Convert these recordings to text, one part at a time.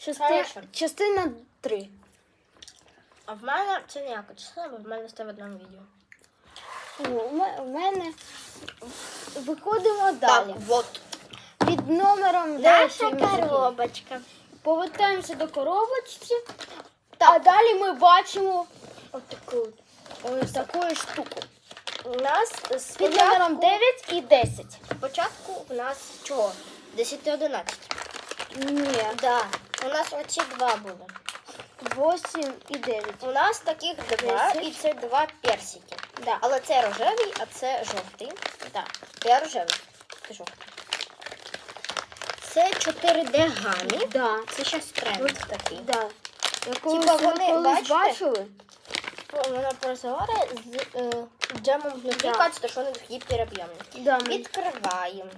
Части... Хорошо. Частина 3. А в мене це ніяка частина, бо в мене це в одному відео. У ме- у мене виходимо далі. от. Під номером 9 Наша ми закінчили. коробочка. Повертаємося до коробочки. А далі ми бачимо Ось таку. ось таку штуку. У нас Під спочатку, номером 9 і 10. спочатку у нас чого? 10 і 11. Ні, Да. У нас оці два були. 8 і 9. У нас таких два, Десять. і це два персики. Да. Але це рожевий, а це жовтий. Да. Я рожевий. Ти жовтий. Це 4D гамі. Да. Це щось тренд такий. Да. Якогось Типа вони, колись бачите? бачили? Вона прозора з е, джемом внутрі. Да. Кажете, що вони такі переоб'ємні. Да, ми- Відкриваємо.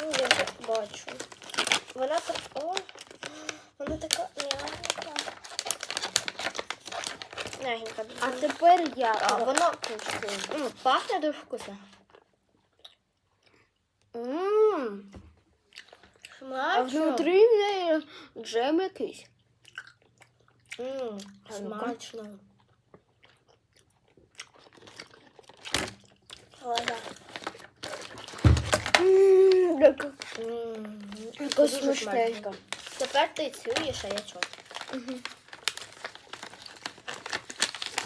Ну, я вже бачу. Вона так. О, вона така м'ягенька. М'ягенька. А тепер я. А, воно м, пахне дуже вкусно. Мм. А Смачно. внутрі в неї джем якийсь. М, А ну-ка. Смачно. Вода. Мм, так М, якось дуже смачненько. Тепер ти цюєш, а я чого?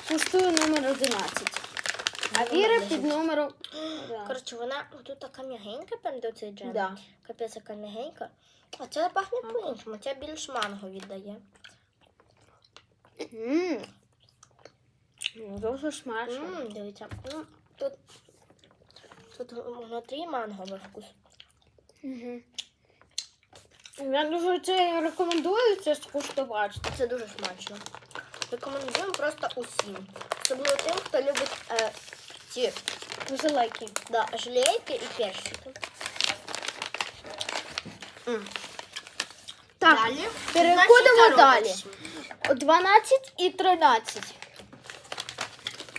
Куштую номер 11. А Віра під номером. Коротше, вона тут така м'ягенька, прям до цей джем. Да. Капець, яка м'ягенька. А це пахне по-іншому, це більш манго віддає. Мм. Ну, Дуже смачно. Мм, дивіться. Ну, тут, тут внутрі манговий вкус. Мгм. Я дуже це рекомендую це скуштувати. Це дуже смачно. Рекомендуємо просто усім. Особливо тим, хто любить е, ці Зеленький. да, жилейки і персики. М. Так, Далі. переходимо Наші далі. коробочки. 12 і 13.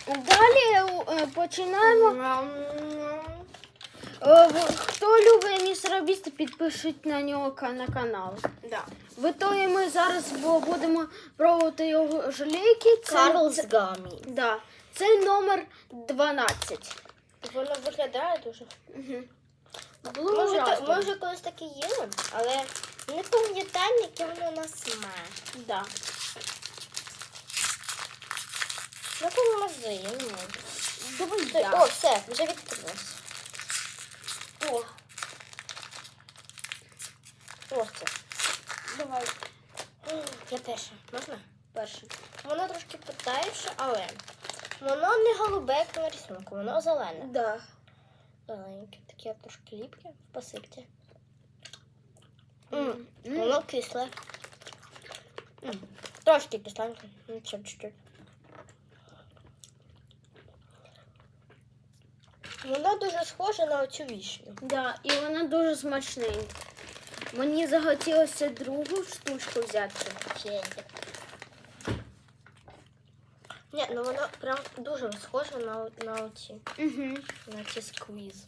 Далі е, починаємо. Е, в- Хто любить місробісти, підпишіть на нього на канал. Да. В ітогі ми зараз будемо пробувати його жалейки. Це, Карлс це, Гамі. да, це номер 12. Воно виглядає дуже. Угу. Ми вже, та- ми вже колись таке їли, але не пам'ятаємо, яке воно на смак. Да. На кому магазині? Давай Це- я. О, все, вже відкрилось. О. Ось це. Давай. Я перша. Можна? Перша. Воно трошки питаєше, але воно не голубе, як на рисунку, воно зелене. Да. Зелененьке, таке трошки ліпке в посипці. Воно кисле. М, Трошки кисленьке, ну ще чуть-чуть. Воно дуже схоже на оцю вішню. Да, і вона дуже смачненька. Мені захотілося другу штучку взяти. Ні, ну воно прям дуже схоже на, на оці, Угу. на ці сквіз.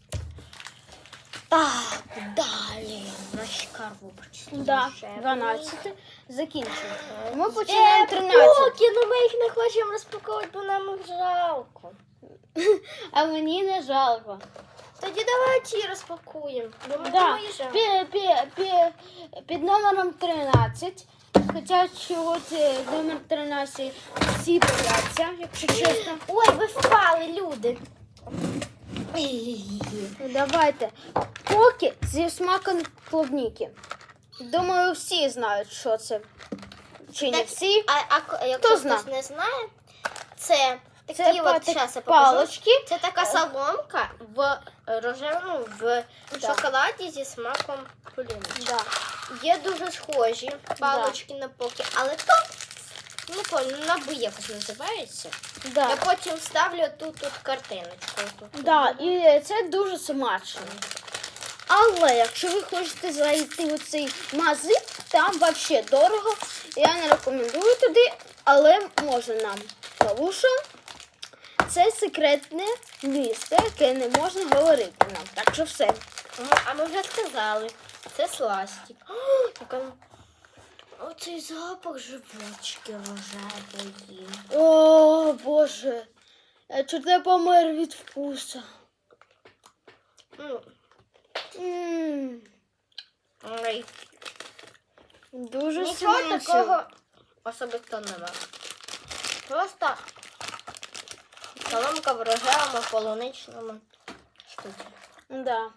Так, далі. Наші коробочки. Да, Вже 12 закінчуємо. Ми Е, починаємо 13. Поки, ну ми їх не хочемо розпаковувати, бо нам їх жалко. А мені не жалко. Тоді давай ці розпакуємо. Да. жалко. Пі, пі, пі, під номером 13. Хоча чого це номер 13 всі бояться, якщо чесно. Ой, ви впали, люди. Ну, Давайте. Поки зі смаком клубніки. Думаю, всі знають, що це. Чи не Так, всі? А, а ко- якщо Хто хтось не знає, це такі Це от щас я покажу. палочки. Це така соломка в рожевому в Да. шоколаді зі смаком поліни. Да. Є дуже схожі палочки на поки, але то не пам'ятаю, наби якось називається. Да. Я потім ставлю тут тут картиночку. Тут. Да, і це дуже смачно. Але якщо ви хочете зайти у цей магазин, там взагалі дорого. Я не рекомендую туди, але можна нам. Що це секретне місце, яке не можна говорити нам. Так що все. А ми вже сказали. Це сластик. Оцей запах жвачки рожевої. О, Боже. Я чуть не помер від вкуса. Ой. Дуже Нічого смачно. такого особисто нема. Просто соломка в рожевому полуничному штуці. Да.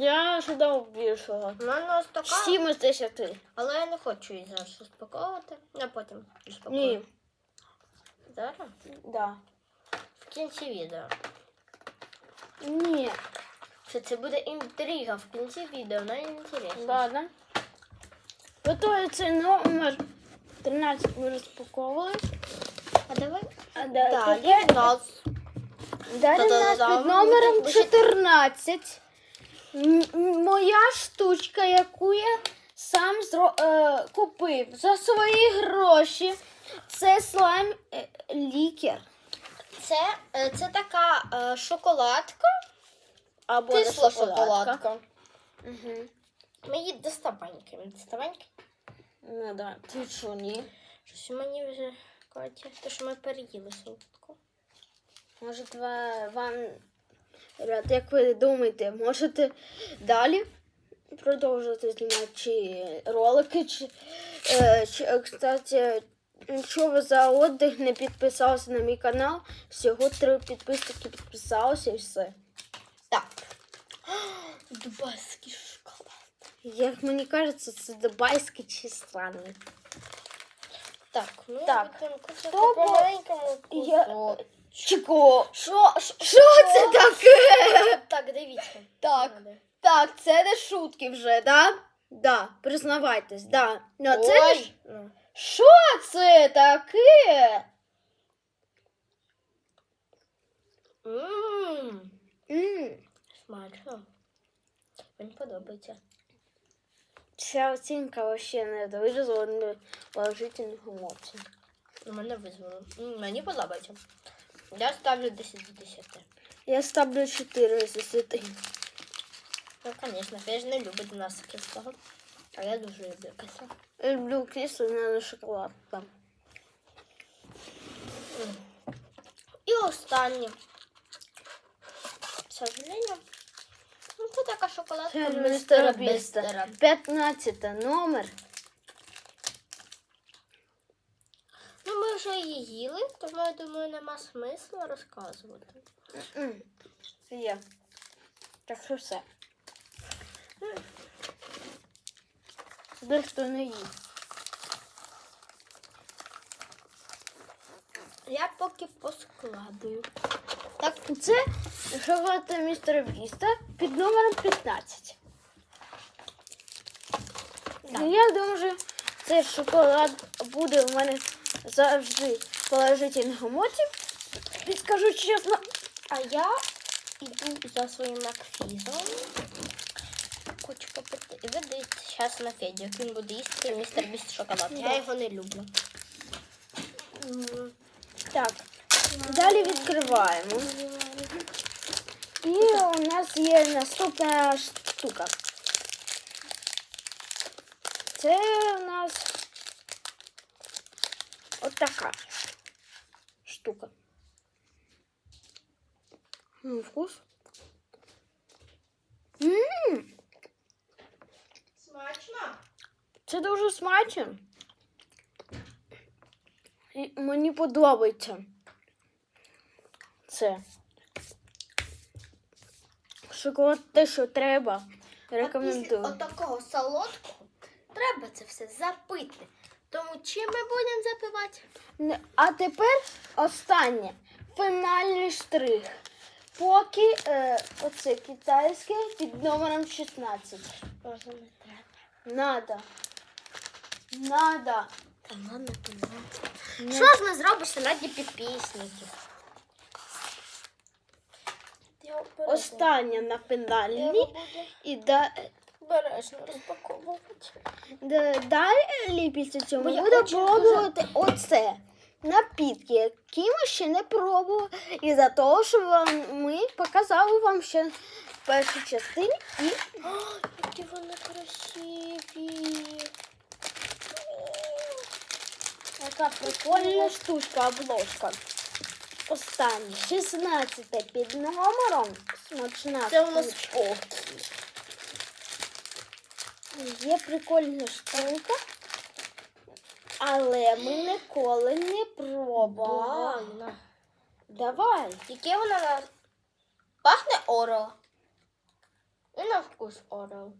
Я ожидав більшого. У мене ось така, Сім із десяти. але я не хочу її зараз розпаковувати. Я потім розпакую. Ні. Зараз? Да. В кінці відео. Ні. Що це буде інтрига в кінці відео, найінтересніше. Ладно. Готовий цей номер 13 ми розпаковували. А давай А да- далі тепер- в нас. Далі у нас під номером 14. М- м- Моя штучка, яку я сам зро... е, купив за свої гроші. Це слайм е, лікер. Це, е, це така е, шоколадка, Або кисла шоколадка. Ми її доставаньки. Доставаньки. Ну да, ти що, ні? Щось мені вже Катя, то що ми переїли солодку. Може, ва- вам, ребят, як ви думаєте, можете далі продовжувати знімати чи ролики, чи, е, чи е, кстати, якщо ви за отдих не підписалися на мій канал, всього три підписники підписалися і все. Так. Шоколад. Як мені кажеться, це дубайський чи. Так, ми Так. Хто по маленькому Я-. Чіко! Що? Що це таке? Так, дивіться. Так. Так, це не шутки вже, да? Да, признавайтесь, да. Ну, це ж- Ой. Ну. Що це таке? Мм, М, Смачно. Мені подобається. Ця оцінка вообще не не положительних емоцій. У мене визвало. Мені подобається. Я ставлю 10 з 10. Я ставлю 4 з 10. Ну, звісно, я ж не любить нас кислого. А я дуже люблю кисло. Я люблю кисло, не шоколад. Там. І останнє. К сожалению. Це така шоколадка містера містера Бістера. 15 номер. Ну, ми вже її їли, тому я думаю, нема смисла розказувати. М, Є. Так що все. Дехто не їсть. Я поки поскладую. Так, це шоколад містера Біста під номером 15. Так. Я думаю, що цей шоколад буде у мене завжди положительних емоцій. І скажу чесно, А я йду за своїм макфізом. Хочу попити. І ви дивіться зараз на Федю, він буде їсти містер Біст шоколад. Я його не люблю. Так, далі відкриваємо. І у нас є наступна штука. Це у нас от така штука. М, Вкус. М, Смачно. Це дуже смачно. І мені подобається. Це. Шоколад те, що треба. Рекомендую. От такого солодкого треба це все запити. Тому чим ми будемо запивати? А тепер останнє. Фінальний штрих. Поки е, оце китайське під номером 16. Може не треба. Надо. Надо. Та ладно, поняла. Не- Що ж ми зробимо раді підписників? Останнє на фінальній. І да, Бережно розпаковувати. да, далі після цього я буду пробувати оце. Напітки, які ми ще не пробували. І за того, що вам, ми показали вам ще в першій частині і О, які вони красиві. Яка прикольна штучка, обложка. Останнє, 16 під номером. Смачна. Це у нас окі. Є прикольна штука, але ми ніколи не пробували. Давай. Яке вона на... Пахне Орео. І на вкус Орео.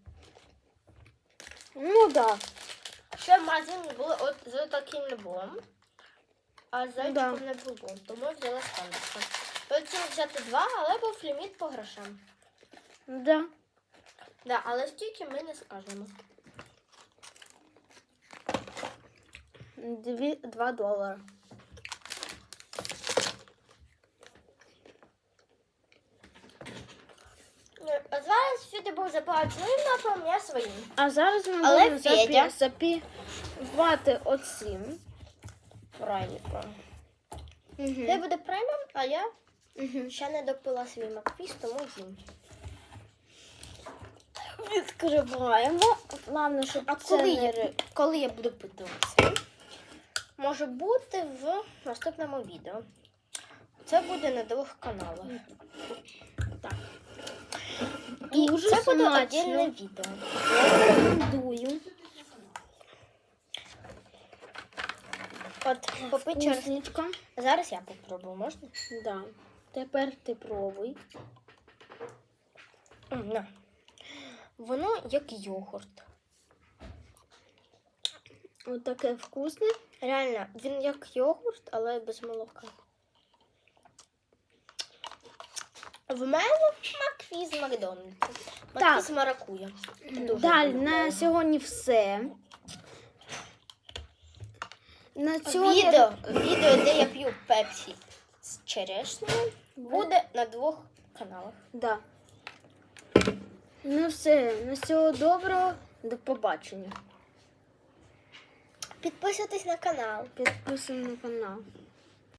Ну да. Ще в магазині було от з таким не було. А з зайчиком Да. не було, тому я взяла стандартно. Хотіла взяти два, але був ліміт по грошам. Да. Да, але скільки ми не скажемо. Дві, два долари. Ну, А зараз був заплачений напом, я своїм. А зараз ми Але будемо Федя- запі... запівати оцим. Правильно. Угу. Це буде преміум, а я Угу. ще не допила свій макфіс, тому з'їм. Відкриваємо. Головне, щоб А це коли не я, ри- коли я буду пити це? Може бути в наступному відео. Це буде на двох каналах. Дуже це буде смачно. отдільне відео. рекомендую. От попить через... Зараз я попробую, можна? Да. Тепер ти пробуй. На. Воно як йогурт. Отаке вкусне. Реально, він як йогурт, але без молока. В мене макфіз з. Макфіз маракуя. Дуже Далі люблю на сьогодні все. На сьогодні Відео, відео, де я п'ю пепсі з черешнею, буде на двох каналах. Да. Ну все, на всього доброго, до побачення. Підписуйтесь на канал. Підписуй на канал.